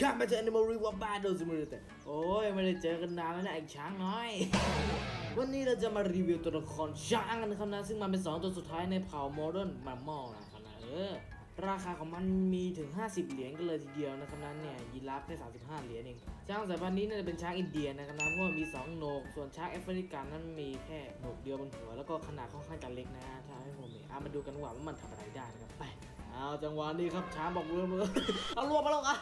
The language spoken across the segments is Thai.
ข้ามมาเจอ Animal Reward Battle Simulator โอ้ยไม่ได้เจอกันนานแล้วนะไอ้ช้างน้อย วันนี้เราจะมารีวิวตัวละครช้างกันนะครับนะ ซึ่งมันเป็น 2 ตัวสุดท้ายในเผ่า Modern Mammal นะครับนะเออราคาของมันมีถึง 50 เหรียญกันเลยทีเดียวนะครับนะเนี่ยยีราฟได้ 35 เหรียญเองช้างสายพันธุ์นี้น่าจะเป็นช้างอินเดียนะครับนะเพราะว่ามี2โหนก ส่วนช้างแอฟริกันนั้นมีแค่โหนกเดียวบนหัว แล้วก็ขนาดค่อนข้างจะเล็กนะถ้าให้ผมเองอะมาดูกันว่ามันทำอะไรได้นะครับไปเอาจังหวะนี้ครับช้างบอกมือมือเอารวมมาลงอะ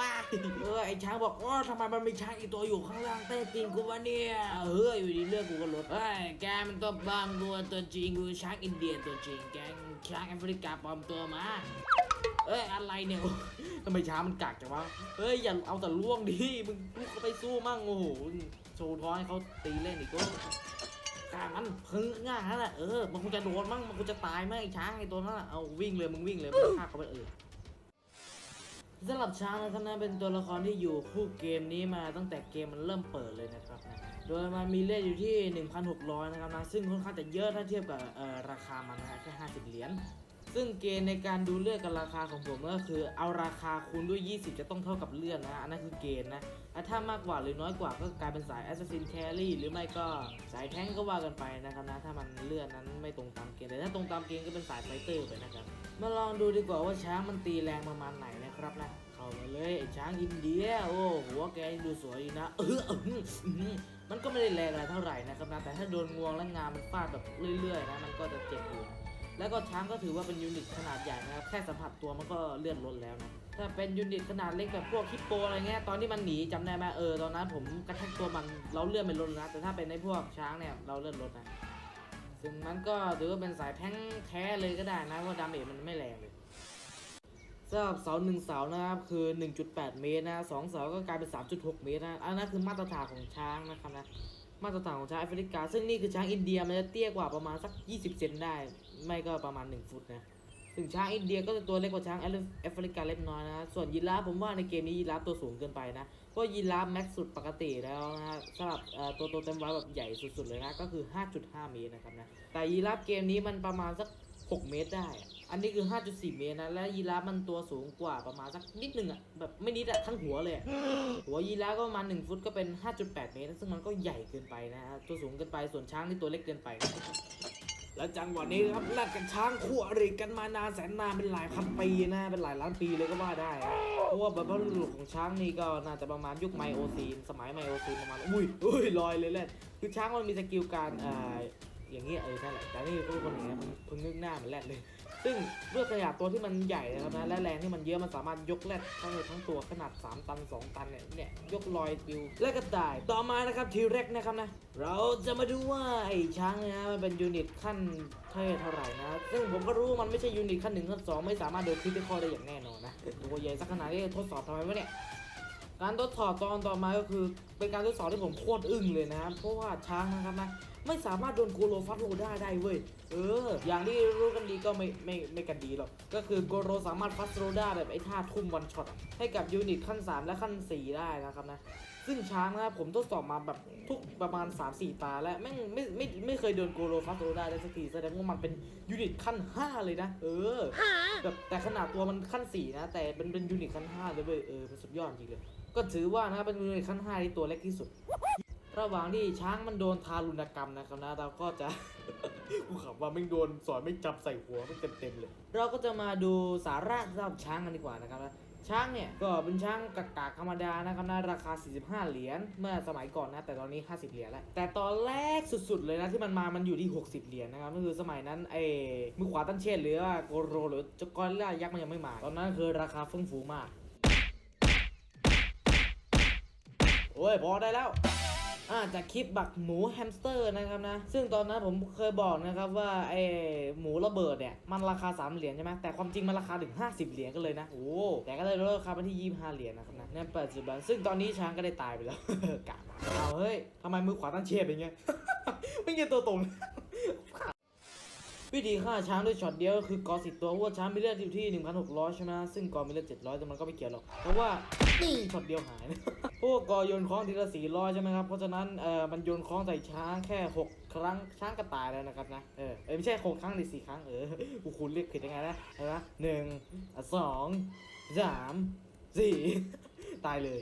มาเออไอช้างบอกว่าทำไมมันมีช้างอีกตัวอยู่ข้างล่างเต้ตีนกูวะเนี่ยเฮ้ยอยู่ดีเรื่องกูก็ลดเฮ้ยแกมันตัวบ้ามกูตัวจริงกูช้างอินเดียตัวจริงแกช้างแอฟริกาปลอมตัวมาเอ้ยอะไรเนี่ยทำไมช้างมันกากจังวะเฮ้ยอย่าเอาแต่ล่วงดิมึงลุกเข้าไปสู้มั่งโอ้โหโชว์ท้องให้เขาตีเล่นอีกก็กล้ามันพึ่งง่ายนั่นแหละเออมันคงจะโดนมั่งมันคงจะตายมั่งไอ้ช้างไอ้ตัวนั้นน่ะเอาวิ่งเลยมึงวิ่งเลยมึงฆ่าเขาไปเออ สำหรับช้างนะครับนะเป็นตัวละครที่อยู่คู่เกมนี้มาตั้งแต่เกมมันเริ่มเปิดเลยนะครับนะโดยมันมีเลทอยู่ที่ 1,600 นะครับนะซึ่งค่อนข้างจะเยอะถ้าเทียบกับราคามันนะแค่ 50 เหรียญซึ่งเกณฑ์ในการดูเลือดกับราคาของผมก็คือเอาราคาคูณด้วย 20 จะต้องเท่ากับเลือดนะอันนั้นคือเกณฑ์นะและถ้ามากกว่าหรือน้อยกว่าก็กลายเป็นสาย Assassin Carry หรือไม่ก็สายแท้งก็ว่ากันไปนะครับนะถ้ามันเลือดนั้นไม่ตรงตามเกณฑ์แต่ถ้าตรงตามเกณฑ์ก็เป็นสายไฟเตอร์ไปนะครับ มาลองดูดีกว่าว่าช้างมันตีแรงประมาณไหนนะครับนะ เข้ามาเลยไอ้ช้างอินเดีย โอ้หัวแกดูสวยนะเออเอออื้ออมันก็ไม่ได้แรงอะไรเท่าไหร่นะครับนะแต่ถ้าโดนงวงและงามันฟาดแบบเรื่อยๆนะมันก็จะเจ็บอยู่แล้วก็ช้างก็ถือว่าเป็นยูนิตขนาดใหญ่นะครับแค่สัมผัสตัวมันก็เลื่อนลดแล้วนะถ้าเป็นยูนิตขนาดเล็กแบบพวกฮิปโปอะไรเงี้ยตอนที่มันหนีจำได้ไหมเออตอนนั้นผมกระแทกตัวมันเราเลื่อนไม่ลดนะแต่ถ้าเป็นในพวกช้างเนี่ยเราเลื่อนลดนะ ซึ่งมันก็ถือว่าเป็นสายแท้งแท้เลยก็ได้นะเพราะดาเมจมันไม่แรงเลยสำหรับเสาหนึ่งเสานะครับคือ 1.8 เมตรนะสองเสาก็กลายเป็น 3.6 เมตรนะอันนั้นคือมาตรฐานของช้างนะครับนะมาตรฐานของช้างแอฟริกา ซึ่งนี่คือช้างอินเดียมันจะเตี้ยกว่าประมาณสัก 20 เซนได้ ไม่ก็ประมาณ 1 ฟุตนะ ถึงช้างอินเดียก็จะตัวเล็กกว่าช้างแอฟริกาเล็กน้อยนะ ส่วนยีราฟผมว่าในเกมนี้ยีราฟตัวสูงเกินไปนะเพราะยีราฟแม็กซ์สุดปกติแล้วนะสำหรับตัวโตเต็มวัยแบบใหญ่สุดๆเลยนะ ก็คือ 5.5 เมตรนะครับนะ แต่ยีราฟเกมนี้มันประมาณสัก 6 เมตรได้ อันนี้คือ 5.4 เมตรนะ และยีราฟมันตัวสูงกว่าประมาณสักนิดหนึ่งอะแบบไม่นิดอะทั้งหัวเลย หัวยีราฟก็ประมาณ1ฟุตก็เป็น 5.8 เมตร ซึ่งมันก็ใหญ่เกินไปนะฮะ ตัวสูงเกินไป ส่วนช้างนี่ตัวเล็กเกินไป และจังหวะนี้ครับแลกกันช้างคู่อริกันมานานแสนนานเป็นหลายพันปีนะเป็นหลายล้านปีเลยก็ว่าได้เพราะว่าบรรพบุรุษของช้างนี่ก็น่าจะประมาณยุคไมโอซีนสมัยไมโอซีนประมาณอุ้ยอุ้ยลอยเลยแหละคือช้างมันมีสกิลการอ่าอย่างเงี้ยเออใช่แหละแต่นี่คือคนอย่างเงี้ยเนึกหน้ามันแรดเลย ซึ่งด้วยขนาดตัวที่มันใหญ่นะครับนะและแรงที่มันเยอะมันสามารถยกแรดทั้งเลยทั้งตัวขนาด 3 ตัน 2 ตันเนี่ยเนี่ยยกลอยปิวและกระต่ายต่อมานะครับทีแรกนะครับนะ เราจะมาดูว่าไอ้ช้างเนี่ยนะมันเป็นยูนิตขั้นเท่เท่าไหร่นะซึ่งผมก็รู้ว่ามันไม่ใช่ยูนิตขั้นหนึ่งขั้นสองไม่สามารถโดนคริติคอได้อย่างแน่นอนนะตัวใหญ่สักขนาดนี้ทดสอบทำไมวะเนี่ยการทดสอบตอนต่อมาก็คือเป็นการทดสอบที่ผมโคตรอึ้งเลยนะครับเพราะว่าช้างนะครับนะ ไม่สามารถโดนโกโรฟัสโรได้ได้เว้ย เออ อย่างที่รู้กันดีก็ไม่ไม่ไม่กันดีหรอก ก็คือโกโรสามารถฟัสโรได้แบบไอ้ท่าทุ่มวันช็อตอะให้กับยูนิตขั้น 3 และขั้น 4 ได้นะครับนะ ซึ่งช้างนะครับผมทดสอบมาแบบทุกประมาณ 3-4 ตาแล้วแม่งไม่ไม่ไม่เคยโดนโกโรฟัสโรได้ได้สักทีแสดงว่ามันเป็นยูนิตขั้น 5 เลยนะ เออแบบแต่ขนาดตัวมันขั้น 4 นะ แต่เป็นเป็นยูนิตขั้น 5 เลยเว้ย เออมันสุดยอดจริงเลย ก็ถือว่านะครับเป็นยูนิตขั้น 5 ที่ตัวเล็กที่สุด ระหว่างที่ช้างมันโดนทารุณกรรมนะครับนะเราก็จะกูขับว่าไม่โดนสอนไม่จับใส่หัวไมันเต็มๆเลย เราก็จะมาดูสาระสำหรับช้างกันดีกว่านะครับนะช้างเนี่ยก็เป็นช้างกากาธรรมดานะครับนะราคา 45 เหรียญเมื่อสมัยก่อนนะแต่ตอนนี้ 50 เหรียญแล้วแต่ตอนแรกสุดๆเลยนะที่มันมามันอยู่ที่ 60 เหรียญนะครับก็คือสมัยนั้นไอ้มือขวาตั้นเชษหรือว่าโกโรหรือจกอริลล่ายักษ์มันยังไม่มา ตอนนั้นคือราคาเฟื่องฟูมากโอ้ยพอได้แล้ว อ่าจากคลิปบักหมูแฮมสเตอร์นะครับนะ ซึ่งตอนนั้นผมเคยบอกนะครับว่าไอหมูระเบิดเนี่ยมันราคา 3 เหรียญใช่ไหมแต่ความจริงมันราคาถึง 50 เหรียญกันเลยนะ โอ้แต่ก็เลยลดราคาไปที่ 25 เหรียญนะครับนะในปัจจุบันซึ่งตอนนี้ช้างก็ได้ตายไปแล้วกะเอาเฮ้ยทำไมมือขวาตั้งเชฟเป็นไงไม่เงี้ยตัวตรง วิธีฆ่าช้างด้วยช็อตเดียวก็คือกอสิบตัวว่าช้างมีเลือดอยู่ที่ 1,600 ใช่ไหมซึ่งกอมีเลือด700 แต่มันก็ไม่เกี่ยวหรอก เพราะว่านี่ช็อตเดียวหายนะพวกกอโยนคล้องทีละ400 ใช่ไหมครับ เพราะฉะนั้นเอ่อมันโยนคล้องใส่ช้างแค่ 6 ครั้งช้างก็ตายแล้วนะครับนะ เออไม่ใช่6ครั้งหรือ4ครั้งเออกูคุณเรียกผิดยังไงนะเห็นไหมหนึ่งสองสามสี่ตายเลย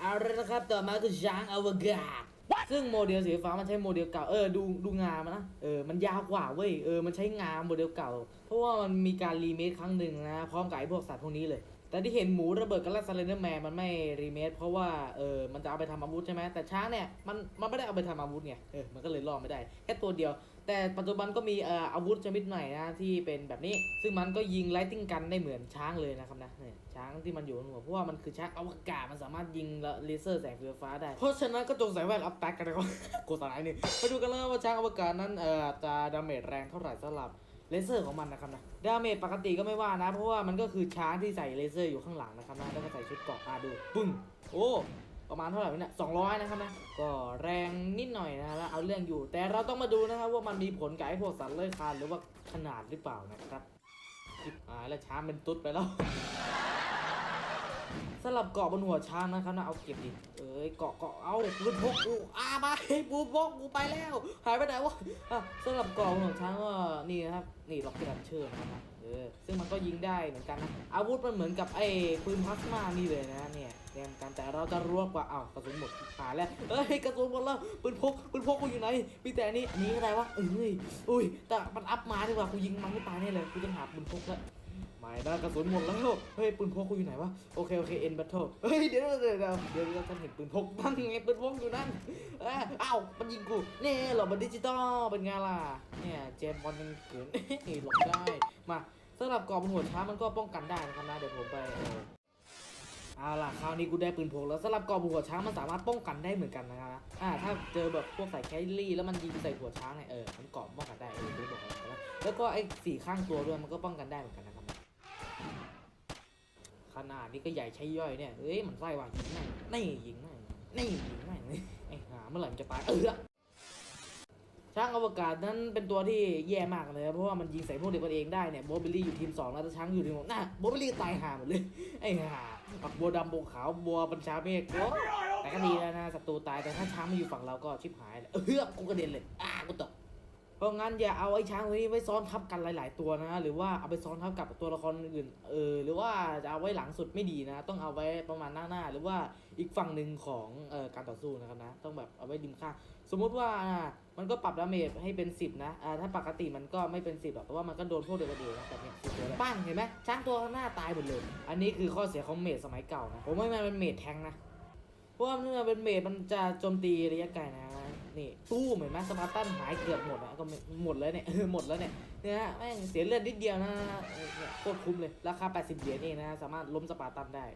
เอาละนะครับต่อมาคือช้างอวกาศ ซึ่งโมเดลสีฟ้ามันใช้โมเดลเก่าเออดูดูงามันนะเออมันยาวกว่าเว้ยเออมันใช้งาโมเดลเก่า เพราะว่ามันมีการรีเมคครั้งหนึ่งนะพร้อมกับไอ้พวกสัตว์พวกนี้เลย แต่ที่เห็นหมูระเบิดกับลักสเลนเดอร์แมนมันไม่รีเมคเพราะว่าเออมันจะเอาไปทำอาวุธใช่ไหมแต่ช้างเนี่ยมันมันไม่ได้เอาไปทำอาวุธไงเออมันก็เลยรอดไม่ได้แค่ตัวเดียว แต่ปัจจุบันก็มีอาวุธชนิดใหม่นะที่เป็นแบบนี้ ซึ่งมันก็ยิงไลติงกันได้เหมือนช้างเลยนะครับนะเนี่ยช้างที่มันอยู่บนหัวเพราะว่ามันคือช้างอวกาศมันสามารถยิงเลเซอร์แสงไฟฟ้าได้ เพราะฉะนั้นก็จงใส่แว่นอัพแบ็กกันนะครับโฆษณาหนึ่งไปดูกันเลยว่าช้างอวกาศนั้นเอ่อจะดาเมจแรงเท่าไหร่สำหรับเลเซอร์ของมันนะครับนะดาเมจปกติก็ไม่ว่านะ เพราะว่ามันก็คือช้างที่ใส่เลเซอร์อยู่ข้างหลังนะครับนะแล้วก็ใส่ชุดเกราะมาดูปึ้งโอ้ ประมาณเท่าไหร่เนี่ยสองร้อยนะครับนะ ก็แรงนิดหน่อยนะแล้วเอาเรื่องอยู่ แต่เราต้องมาดูนะครับว่ามันมีผลกับไอ้พวกสัตว์เลื้อยคลานหรือว่าขนาดหรือเปล่านะครับชิบหายแล้วช้างเป็นตุ๊ดไปแล้วสลับเกาะบนหัวช้างนะครับนะเอาเก็บดิ เอ้ยเกาะเกาะเอาปืนพกกูอามาปืนพกกูไปแล้ว หายไปไหนวะอะสลับเกาะบนหัวช้างก็นี่นะครับนี่ล็อกเก็ตเชิญนะครับเออซึ่งมันก็ยิงได้เหมือนกันนะอาวุธมันเหมือนกับไอ้ปืนพลาสมานี่เลยนะเนี่ย เรียนกันแต่เราจะรวบกว่าอ้าวกระสุนหมดหาแล้วเอ้ยกระสุนหมดแล้วปืนพกปืนพกกูอยู่ไหนมีแต่อันนี้อันนี้อะไรวะเอ้ยอุ้ยแต่มันอัพมาดีกว่ากูยิงมันไม่ตายแน่เลยกูต้องหาปืนพกแล้วไม่ได้กระสุนหมดแล้วเฮ้ยปืนพกกูอยู่ไหนวะโอเคโอเคเอ็นบัตเทิลเฮ้ยเดี๋ยวเดี๋ยวเดี๋ยวเดี๋ยวเดี๋ยวฉันเห็นปืนพกนั่นไงปืนพกอยู่นั่นเอ้าวมันยิงกูเนี่ยหลบมันดิจิตอลเป็นไงล่ะเนี่ยเจมบอลมันเกินหลบได้มาสำหรับกรอบบนหัวช้ามันก็ป้องกันได้นะครับนะเดี๋ยวผมไป เออเอาล่ะคราวนี้กูได้ปืนพกแล้วสำหรับกอบหัวช้างมันสามารถป้องกันได้เหมือนกันนะครับอ่าถ้าเจอแบบพวกใส่แคลรี่แล้วมันยิงใส่หัวช้างเนี่ยเออมันเกาะป้องกันได้เออรู้บอกแล้วนะแล้วก็ไอ้สี่ข้างตัวด้วยมันก็ป้องกันได้เหมือนกันนะครับขนาดนี้ก็ใหญ่ใช้ย่อยเนี่ยเอ้ยมันไส้ว่ะยิงแม่งนี่ยิงแม่งนี่ยิงแม่งไอ้ห่าเมื่อไหร่มันจะตายเออช้างอวกาศนั้นเป็นตัวที่แย่มากเลยนะเพราะว่ามันยิงใส่พวกเด็กกันเองได้เนี่ยโบบิลลี่อยู่ทีมสองแล้วแต่ช้างอยู่ทีมหกน่ะโบบิลลี่ตายห่าหมดเลยไอ้ห่า ปักบัวดำบัวขาวบัวบัญชาเมฆแต่ก็ดีแล้วนะศัตรูตายแต่ถ้าช้างมาอยู่ฝั่งเราก็ชิบหายเลยเออกูกระเด็นเลยอ้ากูตก เพราะงั้นอย่าเอาไอ้ช้างตัวนี้ไว้ซ้อนทับกันหลาย ๆ ตัวนะ หรือว่าเอาไปซ้อนทับกับตัวละครอื่น เออ หรือว่าจะเอาไว้หลังสุดไม่ดีนะ ต้องเอาไว้ประมาณหน้าหน้าๆหรือว่าอีกฝั่งหนึ่งของเอ่อการต่อสู้นะครับนะ ต้องแบบเอาไว้ดิมข้างสมมุติว่าอ่ามันก็ปรับดาเมจให้เป็น 10 นะ อ่า ถ้าปกติมันก็ไม่เป็น 10หรอกแต่ว่ามันก็โดนพวกเดียวกันเองนะแต่เนี่ยสิบตัวแล้วปั้งเห็นไหมช้างตัวข้างหน้าตายหมดเลย อันนี้คือข้อเสียของเมจสมัยเก่านะ ผมไม่มาเป็นเมจแทงค์นะ เพราะว่าเมื่อเป็นเมจมันจะโจมตีระยะไกลนะ นี่ตู้เหมือนไหมสปาร์ตันหายเกือบหมดอะก็หมดแล้วเนี่ยหมดแล้วเนี่ยเนี่ยฮะแม่งเสียเลือดนิดเดียวนะเนี่ยโคตรคุ้มเลย ราคา 80 เหรียญเองนะสามารถล้มสปาร์ตันได้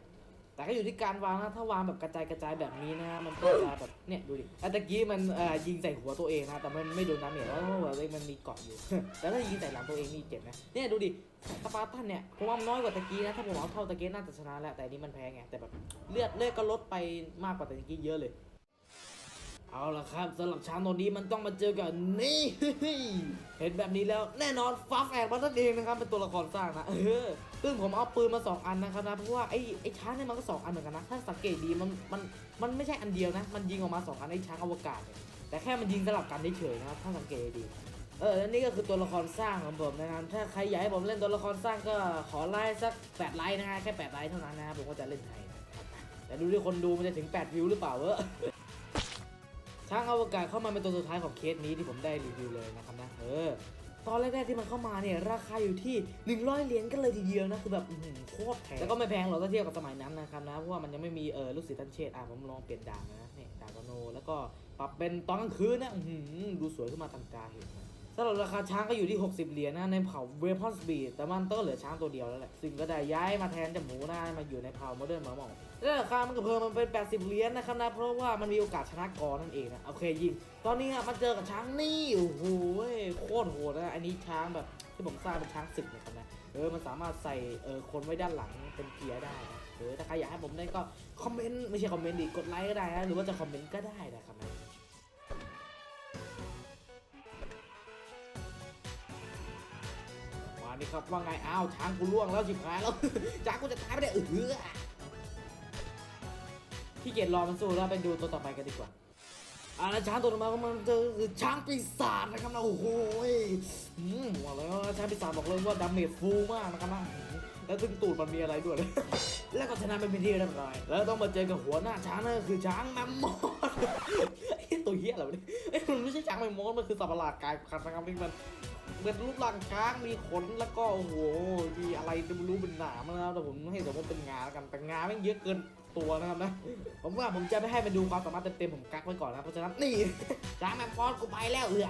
แต่ก็อยู่ที่การวางนะถ้าวางแบบกระจายกระจายแบบนี้นะมันก็จะแบบเนี่ยดูดิอะตะกี้มันเอ่อยิงใส่หัวตัวเองนะแต่มันไม่โดนน้ำเหนียวเพราะว่าหัวตัวเองมันมีเกาะอยู่แต่ถ้ายิงใส่หลังตัวเองนี่เจ็บนะเนี่ยดูดิสปาร์ตันเนี่ยผมว่ามันน้อยกว่าตะกี้นะถ้าผมเอาเท่าตะกี้น่าจะชนะแหละแต่นนี้มันแพ้ไงแต่แบบเลือดเลือดก็ลดไปมากกว่าตะกี้เยอะเลย เอาละครับสำหรับช้างตัวนี้มันต้องมาเจอกับนี่เห็นแบบนี้แล้วแน่นอนฟ้าแฝดมันนั่นเองนะครับเป็นตัวละครสร้างนะเออซึ่งผมเอาปืนมาสองอันนะครับนะเพราะว่าไอ้ไอ้ช้างเนี่ยมันก็สองอันเหมือนกันนะถ้าสังเกตดีมันมันมันไม่ใช่อันเดียวนะ มันยิงออกมาสองอันไอ้ช้างอวกาศเนี่ยแต่แค่มันยิงสลับกันเฉยๆนะครับถ้าสังเกตดีเออแล้วนี่ก็คือตัวละครสร้างของผมนะครับถ้าใครอยากให้ผมเล่นตัวละครสร้างก็ขอไลค์สักแปดไลค์นะฮะแค่แปดไลค์เท่านั้นนะครับผมก็จะเล่นให้แต่ดูที่คนดูมันจะถึงแปดวิวหรือเปล่าเวอ ช้างอวกาศเข้ามาเป็นตัวสุดท้ายของเคสนี้ที่ผมได้รีวิวเลยนะครับนะเออตอนแรกๆที่มันเข้ามาเนี่ยราคาอยู่ที่ 100 เหรียญกันเลยทีเดียวนะคือแบบหือโคตรแพงแล้วก็ไม่แพงหรอกถ้าเทียบกับสมัยนั้นนะครับนะเพราะว่ามันยังไม่มีเออลูกศิษย์ทันเชตอะผมลองเปลี่ยนดาบนะเนี่ยดาบโน แล้วก็ปรับเป็นตอนกลางคืนนะหือดูสวยขึ้นมาตังตาเห็นไหม สำหรับราคาช้างก็อยู่ที่ 60 เหรียญนะในเผ่าเวพอนสปีดแต่มันก็เหลือช้างตัวเดียวแล้วแหละ ซึ่งก็ได้ย้ายมาแทนจากหมูนะมาอยู่ในเผ่าโมเดิร์นมาหมองแล้วราคามันก็เพิ่มมันเป็น 80 เหรียญนะครับนะเพราะว่ามันมีโอกาสชนะกอนั่นเองนะโอเคยิง ตอนนี้อะมาเจอกับช้างนี่โอ้โหโคตรโหดนะอันนี้ช้างแบบที่ผมสร้างเป็นช้างศึกนะครับนะเออมันสามารถใส่เออคนไว้ด้านหลังเป็นเกียร์ได้นะเออถ้าใครอยากให้ผมเล่นก็คอมเมนต์ไม่ใช่คอมเมนต์ดิกดไลค์ก็ได้นะหรือว่าจะคอมเมนต์ก็ได้นะครับนะ มานี่ครับว่าไงอ้าวช้างกูล่วงแล้วชิบหายแล้วช้างกูจะตายไม่ได้เออพี่เกียรรอมันสู้แล้วไปดูตัวต่อไปกันดีกว่าอ่าแล้วช้างตัวต่อมาก็มันเจอคือช้างปีศาจนะครับนะโอ้โหอืมบอกเลยว่าช้างปีศาจบอกเลยว่าดาเมจฟูมากนะครับนะแล้วซึ่งตูดมันมีอะไรด้วย แล้วก็ชนะเป็นที่เรียบร้อย แล้วต้องมาเจอกับหัวหน้าช้างนั่นคือช้างแมมมอสไอ้ตัวเหี้ยอะไรวะเนี่ยไอ้ยมันไม่ใช่ช้างแมมมอสมันคือสัตว์ประหลาดกายพันธุ์นะครับที่มัน เป็นรูปร่างช้างมีขนแล้วก็โอ้โหมีอะไรจะไม่รู้เป็นหนามนะครับแต่ผมให้สมมติเป็นงาแล้วกันแต่งาแม่เยอะเกินตัวนะครับนะผมว่าผมจะไม่ให้มันดูความสามารถเต็มๆผมกักไว้ก่อนนะเพราะฉะนั้นนี่ช้างแมมมอสกูไปแล้วเอือ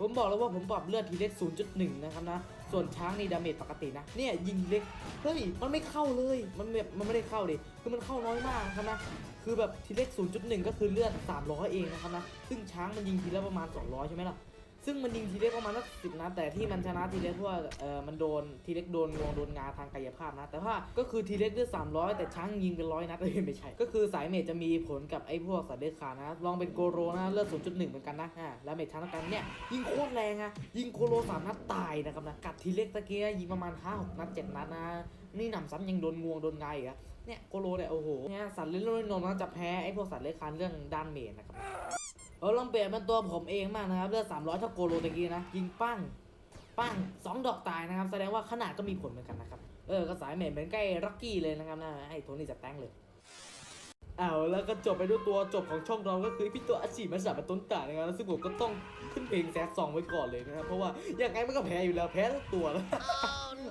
ผมบอกแล้วว่าผมปรับเลือดทีเล็ก0.1 นะครับนะ ส่วนช้างนี่ดาเมจปกตินะ เนี่ยยิงเล็ก เฮ้ย มันไม่เข้าเลย มันแบบมันไม่ได้เข้าดิ คือมันเข้าน้อยมากนะครับนะ คือแบบทีเล็ก0.1 ก็คือเลือด 300 เองนะครับนะ ซึ่งช้างมันยิงทีละประมาณ 200 ใช่ไหมล่ะ ซึ่งมันยิงทีเล็กประมาณสักสิบนัดแต่ที่มันชนะทีเล็กเพราะว่าเออมันโดนทีเล็กโดนงวงโดนงาทางกายภาพนะ แต่ว่าก็คือทีเล็กเลือด300แต่ช้างยิงเป็นร้อยนัดเลยไม่ใช่ ก็คือสายเมจจะมีผลกับไอ้พวกสัตว์เลื้อยคลานนะ ลองเป็นโกโรนะเลือด0.1เหมือนกันนะอ่าแล้วเมจช้างกันเนี่ยยิงโคตรแรงอะยิงโกโรสามนัดตายนะครับนะกัดทีเล็กตะเกียยิงประมาณ5 6นัด7นัดนะนี่หนำซ้ำยังโดนงวงโดนงาอีกอะเนี่ยโกโรเนี่ยโอ้โหเนี่ยสัตว์เลื้อยนมนะจะแพ้ไอ้พวกสัตว์เลื้อยคลานเรื่องด้านเมจนะครับ เออลองเปลี่ยนเป็นตัวผมเองมากนะครับเลือด300เท่าโกโลตะกี้นะยิงปั้งปั้งสองดอกตายนะครับ แสดงว่าขนาดก็มีผลเหมือนกันนะครับ เออก็สายเมทเหมือนใกล้ร็อกกี้เลยนะครับนะให้โทนี่จะแต้งเลยเอาแล้วก็จบไปด้วยตัวจบของช่องเราก็คือพี่ตัวอาชีพมาจากเป็นต้นตานะครับซึ่งผมก็ต้องขึ้นเพลงแซดซองไว้ก่อนเลยนะครับเพราะว่าอย่างไงมันก็แพ้อยู่แล้วแพ้ทุกตัวแล้ว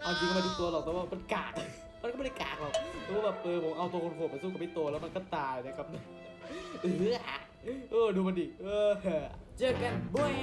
เอาจริงก็ไม่ทุกตัวหรอกแต่ว่ามันกากมันก็ไม่ได้กากหรอกเพราะว่าแบบเออผมเอาตัวคนโหดไปสู้กับพี่ตัวแล้วมันก็ตายนะครับเออ เออดูมันดิเออเจอกันบวย